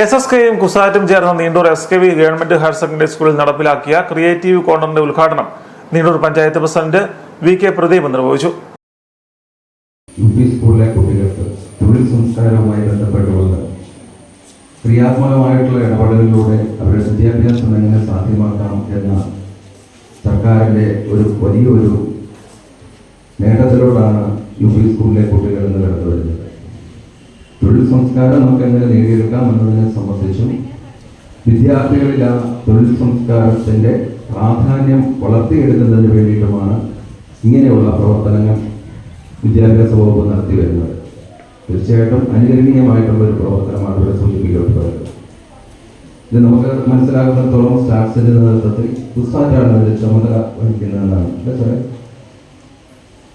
S S കെയും കുസാറ്റും ചേർന്ന Neendoor S K V government higher secondary സ്കൂളിൽ നടപ്പിലാക്കിയ ക്രിയേറ്റീവ് കോർണറിന്റെ ഉദ്ഘാടനം Neendoor panchayat president V K Pradeep നിർവഹിച്ചു. യു പി സ്കൂളിലെ കുട്ടികൾക്ക് തൊഴിൽ സംസ്കാരവുമായി ബന്ധപ്പെട്ടുകൊണ്ട് ക്രിയാത്മകമായിട്ടുള്ള ഇടപെടലിലൂടെ അവരുടെ വിദ്യാഭ്യാസം എങ്ങനെ സാധ്യമാക്കാം എന്ന സർക്കാരിന്റെ ഒരു വലിയൊരു നേട്ടത്തിലൂടെയാണ് യു പി സ്കൂളിലെ കുട്ടികൾ ഇന്ന് സംസ്കാരം നമുക്ക് എങ്ങനെ നേടിയെടുക്കാം എന്നതിനെ സംബന്ധിച്ചും വിദ്യാർത്ഥികളിൽ ആ തൊഴിൽ സംസ്കാരത്തിന്റെ പ്രാധാന്യം വളർത്തിയെടുക്കുന്നതിന് വേണ്ടിയിട്ടുമാണ് ഇങ്ങനെയുള്ള പ്രവർത്തനങ്ങൾ വിദ്യാഭ്യാസ വകുപ്പ് നടത്തി വരുന്നത്. തീർച്ചയായിട്ടും അനുകരണീയമായിട്ടുള്ള ഒരു പ്രവർത്തനമാണ് ഇവിടെ സൂചിപ്പിക്കപ്പെട്ടത്. ഇത് നമുക്ക് മനസ്സിലാകുന്നിടത്തോളം സ്റ്റാഫ്സിന്റെ നേതൃത്വത്തിൽ പുസ്തകമാണ് അതിന്റെ ചുമതല വഹിക്കുന്നതെന്നാണ്. അല്ലേ സാറേ?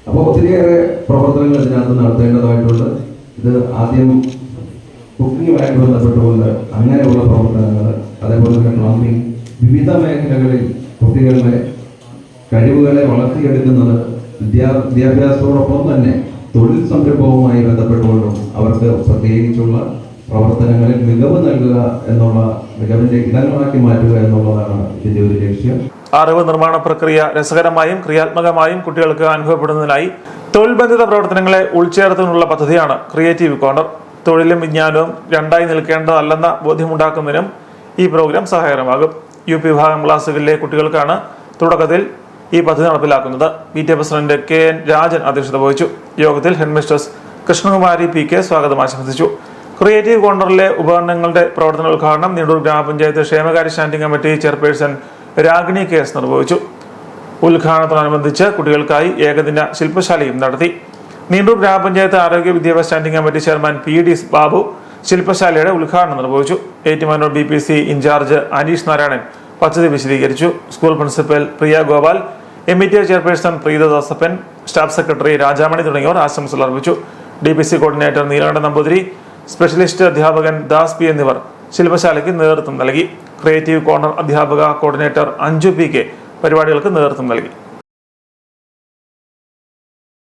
അപ്പോൾ ഒത്തിരിയേറെ പ്രവർത്തനങ്ങൾ ഇതിനകത്ത് നടത്തേണ്ടതായിട്ടുണ്ട്. ഇത് ആദ്യം കുക്കിങ്ങുമായിട്ട് ബന്ധപ്പെട്ടുകൊണ്ട് അങ്ങനെയുള്ള പ്രവർത്തനങ്ങൾ അതേപോലെ തന്നെ പ്ലംബിംഗ് വിവിധ മേഖലകളിൽ കുട്ടികളുടെ കഴിവുകളെ വളർത്തിയെടുക്കുന്നത് വിദ്യാ വിദ്യാഭ്യാസത്തോടൊപ്പം തന്നെ തൊഴിൽ സംരംഭവുമായി ബന്ധപ്പെട്ടുകൊണ്ടും അവർക്ക് പ്രത്യേകിച്ചുള്ള പ്രവർത്തനങ്ങളിൽ മികവ് നൽകുക എന്നുള്ള മികവിന്റെ ഇടങ്ങളാക്കി മാറ്റുക എന്നുള്ളതാണ് ഇതിന്റെ ഒരു ലക്ഷ്യം. അറിവ് നിർമ്മാണ പ്രക്രിയ രസകരമായും ക്രിയാത്മകമായും കുട്ടികൾക്ക് അനുഭവപ്പെടുന്നതിനായി തൊഴിൽ ബന്ധിത പ്രവർത്തനങ്ങളെ ഉൾച്ചേർത്തുള്ള പദ്ധതിയാണ് ക്രിയേറ്റീവ് കോർണർ തൊഴിലും വിജ്ഞാനവും രണ്ടായി നിൽക്കേണ്ടതല്ലെന്ന ബോധ്യമുണ്ടാക്കുന്നതിനും ഈ പ്രോഗ്രാം സഹായകരമാകും. യു പി വിഭാഗം ക്ലാസ്സുകളിലെ കുട്ടികൾക്കാണ് തുടക്കത്തിൽ ഈ പദ്ധതി നടപ്പിലാക്കുന്നത്. B T president K N Rajan അധ്യക്ഷത വഹിച്ചു. യോഗത്തിൽ ഹെഡ്മിസ്റ്റേഴ്സ് കൃഷ്ണകുമാരി പി കെ സ്വാഗതം ആശംസിച്ചു. ക്രിയേറ്റീവ് കോർണറിലെ ഉപകരണങ്ങളുടെ പ്രവർത്തന ഉദ്ഘാടനം നീണ്ടൂർ ഗ്രാമപഞ്ചായത്ത് ക്ഷേമകാര്യ standing committee chairperson Ragini K S നിർവഹിച്ചു. ഉദ്ഘാടനത്തോടനുബന്ധിച്ച് കുട്ടികൾക്കായി ഏകദിന ശില്പശാലയും നടത്തി. നീണ്ടൂർ ഗ്രാമപഞ്ചായത്ത് ആരോഗ്യ വിദ്യാഭ്യാസ standing committee chairman P D Babu ശില്പശാലയുടെ ഉദ്ഘാടനം നിർവഹിച്ചു. Ettumanoor B P C in charge Aneesh Narayanan പദ്ധതി വിശദീകരിച്ചു. School principal Priya Gopal M E T chairperson Preetha Dosappan staff secretary Rajamani തുടങ്ങിയവർ ആശംസകൾ അർപ്പിച്ചു. D P C coordinator Neelakanta Namboothiri specialist അധ്യാപകൻ Das P എന്നിവർ ശില്പശാലയ്ക്ക് നേതൃത്വം നൽകി. ക്രിയേറ്റീവ് കോർണർ അധ്യാപക കോർഡിനേറ്റർ അഞ്ജു പി കെ പരിപാടികൾക്ക് നേതൃത്വം നൽകി.